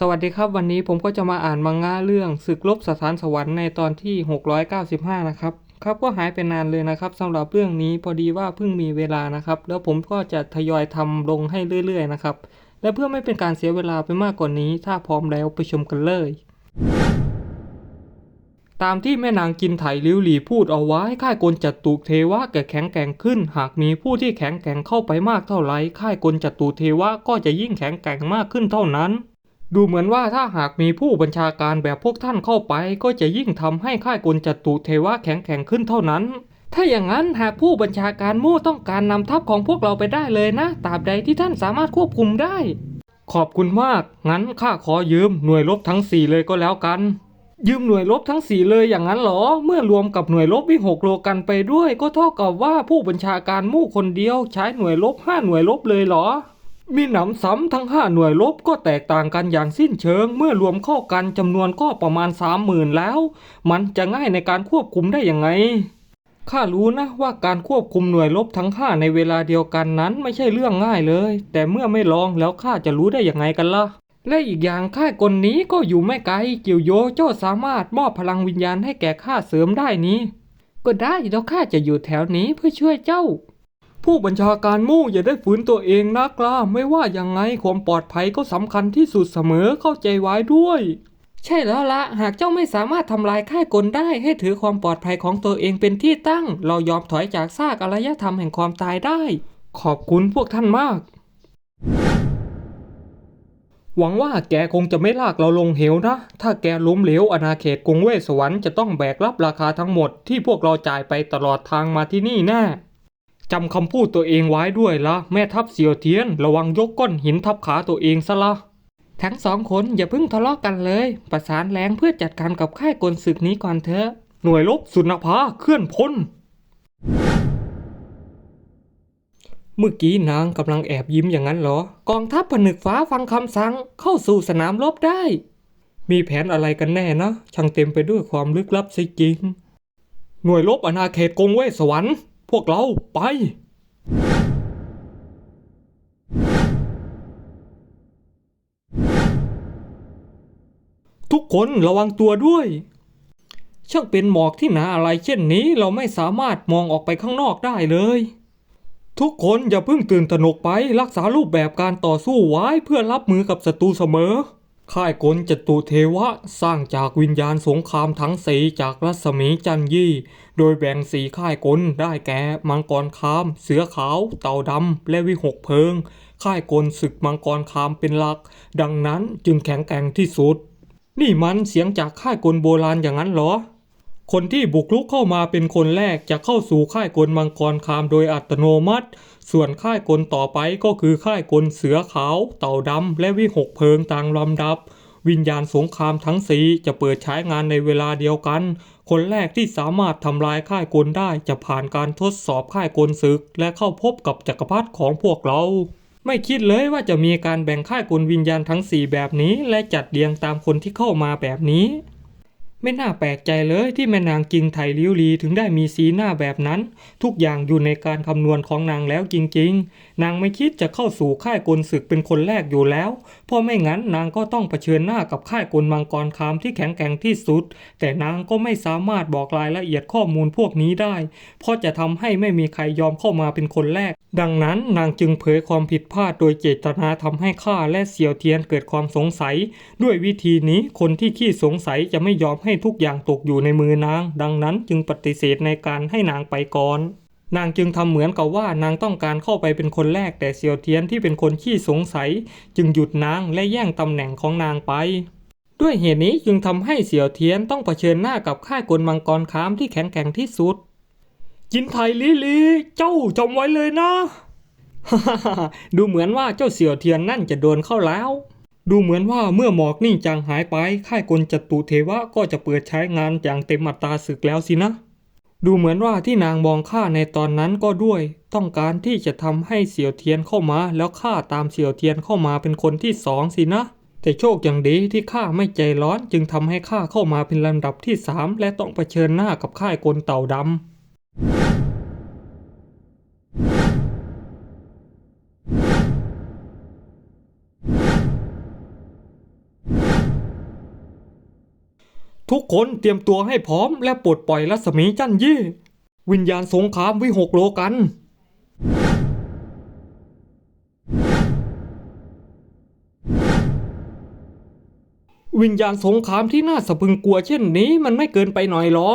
สวัสดีครับวันนี้ผมก็จะมาอ่านมังงะเรื่องศึกลบสถานสวรรค์ในตอนที่ 695 นะครับ ครับก็หายไปนานเลยนะครับสำหรับเรื่องนี้พอดีว่าเพิ่งมีเวลานะครับ แล้วผมก็จะทยอยทำลงให้เรื่อย ๆ นะครับ และเพื่อไม่เป็นการเสียเวลาไปมากกว่านนี้ ถ้าพร้อมแล้วไปชมกันเลย ตามที่แม่นางกินไถลิวหลีพูดเอาไว้ค่ายกลจัตุเทวะแก่แข็งแกร่งขึ้น หากมีผู้ที่แข็งแกร่งเข้าไปมากเท่าไรค่ายกลจัตุเทวะก็จะยิ่งแข็งแกร่งมากขึ้นเท่านั้น ดูเหมือนว่าถ้าหากมีผู้บัญชาการแบบพวกท่านเข้าไป ก็จะยิ่งทำให้ค่ายกลจัตุเทวะแข็งแกร่งขึ้นเท่านั้น ถ้าอย่างนั้นหากผู้บัญชาการมู่ต้องการนำทัพของพวกเราไปได้เลยนะตราบใดที่ท่านสามารถควบคุมได้ ขอบคุณมาก งั้นข้าขอยืมหน่วยรบทั้งสี่เลยก็แล้วกัน ยืมหน่วยรบทั้งสี่เลยอย่างนั้นเหรอ เมื่อรวมกับหน่วยรบวิหกโลกันไปด้วย ก็เท่ากับว่าผู้บัญชาการมู่คนเดียวใช้หน่วยรบห้าหน่วยรบเลยเหรอ มีหนำซ้ำทั้งห้าหน่วยรบก็แตกต่างกันอย่างสิ้นเชิง เมื่อรวมเข้ากันจำนวนก็ประมาณสามหมื่นแล้ว มันจะง่ายในการควบคุมได้ยังไงข้ารู้นะว่าการควบคุมหน่วยรบทั้งห้าในเวลาเดียวกันนั้นไม่ใช่เรื่องง่ายเลย แต่เมื่อไม่ลองแล้วข้าจะรู้ได้ยังไงกันล่ะ และอีกอย่างค่ายกลนี้ก็อยู่ไม่ไกลเกี่ยวโยเจ้าสามารถมอบพลังวิญญาณให้แก่ข้าเสริมได้นี้ ก็ได้แล้วข้าจะอยู่แถวนี้เพื่อช่วยเจ้า ผู้บัญชาการมู่อย่าได้ฝืนตัวเองนักล่ะไม่ว่ายังไงความปลอดภัยก็สำคัญที่สุดเสมอเข้าใจไว้ด้วย ใช่แล้วละหากเจ้าไม่สามารถทำลายค่ายกลได้ให้ถือความปลอดภัยของตัวเองเป็นที่ตั้ง เรายอมถอยจากซากอารยธรรมแห่งความตายได้ ขอบคุณพวกท่านมาก หวังว่าแกคงจะไม่ลากเราลงเหวนะ ถ้าแกล้มเหลวอาณาเขตกรุงเวสสวรรค์จะต้องแบกรับราคาทั้งหมดที่พวกเราจ่ายไปตลอดทางมาที่นี่แน่ จำคำพูดตัวเองไว้ด้วยละแม่ทัพเสียวเทียนระวังยกก้อนหินทับขาตัวเองซะละทั้งสองคนอย่าเพิ่งทะเลาะกันเลย ประสานแรงเพื่อจัดการกับค่ายกลศึกนี้ก่อนเถอะหน่วยรบสุนภาเคลื่อนพ้น เมื่อกี้นางกำลังแอบยิ้มอย่างนั้นเหรอ กองทัพผนึกฟ้าฟังคำสั่งเข้าสู่สนามรบได้ มีแผนอะไรกันแน่นะ ช่างเต็มไปด้วยความลึกลับซิจริง หน่วยรบอาณาเขตกงเวสวรรค์ วกเราไป ทุกคนระวังตัวด้วย ช่างเป็นหมอกที่หนาอะไรเช่นนี้เราไม่สามารถมองออกไปข้างนอกได้เลย ทุกคนอย่าเพิ่งตื่นตระหนกไปรักษารูปแบบการต่อสู้ไว้เพื่อรับมือกับศัตรูเสมอ ค่ายกลจตุเทวะสร้างจากวิญญาณสงครามทั้งสีจากรัศมีจันยี่ โดยแบ่งสีค่ายกลได้แก่ มังกรคาม เสือขาว เต่าดำ และวิหกเพิง ค่ายกลศึกมังกรคามเป็นหลัก ดังนั้นจึงแข็งแกร่งที่สุด นี่มันเสียงจากค่ายกลโบราณอย่างนั้นเหรอ คนที่บุกรุกเข้ามาเป็นคนแรกจะเข้าสู่ค่ายกลมังกรคามโดยอัตโนมัติ ส่วนค่ายกลต่อไปก็คือค่ายกลเสือขาว เต่าดำและวิหกเพลิงต่ามลำดับ วิญญาณสงครามทั้งสีจะเปิดใช้งานในเวลาเดียวกัน คนแรกที่สามารถทำลายค่ายกลได้จะผ่านการทดสอบค่ายกลศึก และเข้าพบกับจักรพรรดิของพวกเราไม่คิดเลยว่าจะมีการแบ่งค่ายกลวิญญาณทั้งสี่แบบนี้ และจัดเรียงตามคนที่เข้ามาแบบนี้ ไม่น่าแปลกใจเลยที่แม่นางจิงไถลิ้วลีถึงได้มีสีหน้าแบบนั้น ทุกอย่างอยู่ในการคำนวณของนางแล้วจริงๆ นางไม่คิดจะเข้าสู่ค่ายกลศึกเป็นคนแรกอยู่แล้ว เพราะไม่งั้นนางก็ต้องเผชิญหน้ากับค่ายกลมังกรคามที่แข็งแกร่งที่สุด แต่นางก็ไม่สามารถบอกรายละเอียดข้อมูลพวกนี้ได้ เพราะจะทำให้ไม่มีใครยอมเข้ามาเป็นคนแรก ดังนั้นนางจึงเผยความผิดพลาดโดยเจตนาทำให้ข้าและเสี่ยวเทียนเกิดความสงสัย ด้วยวิธีนี้คนที่ขี้สงสัยจะไม่ยอมให้ทุกอย่างตกอยู่ในมือนาง ดังนั้นจึงปฏิเสธในการให้นางไปก่อน นางจึงทำเหมือนกับว่านางต้องการเข้าไปเป็นคนแรกแต่เสี่ยวเทียนที่เป็นคนขี้สงสัย จึงหยุดนางและแย่งตำแหน่งของนางไป ด้วยเหตุนี้จึงทำให้เสี่ยวเทียนต้องเผชิญหน้ากับค่ายกลมังกรคามที่แข็งแกร่งที่สุด จินไทลีลีเจ้าจำไว้เลยนะ ดูเหมือนว่าเจ้าเสี่ยวเทียนนั่นจะโดนเข้าแล้ว ดูเหมือนว่าเมื่อหมอกนิ่งจางหายไป ค่ายกลจตุเทวะก็จะเปิดใช้งานอย่างเต็มอัตราศึกแล้วสินะ ดูเหมือนว่าที่นางมองข้าในตอนนั้นก็ด้วย ต้องการที่จะทำให้เสี่ยวเทียนเข้ามา แล้วข้าตามเสี่ยวเทียนเข้ามาเป็นคนที่สองสินะ แต่โชคอย่างดีที่ข้าไม่ใจร้อนจึงทำให้ข้าเข้ามาเป็นลำดับที่สามและต้องเผชิญหน้ากับค่ายกลเต่าดำ ทุกคนเตรียมตัวให้พร้อมและปลดปล่อยรัศมีจันยี่ วิญญาณสงครามวิหกโลกัน วิญญาณสงครามที่น่าสะพึงกลัวเช่นนี้มันไม่เกินไปหน่อยหรอ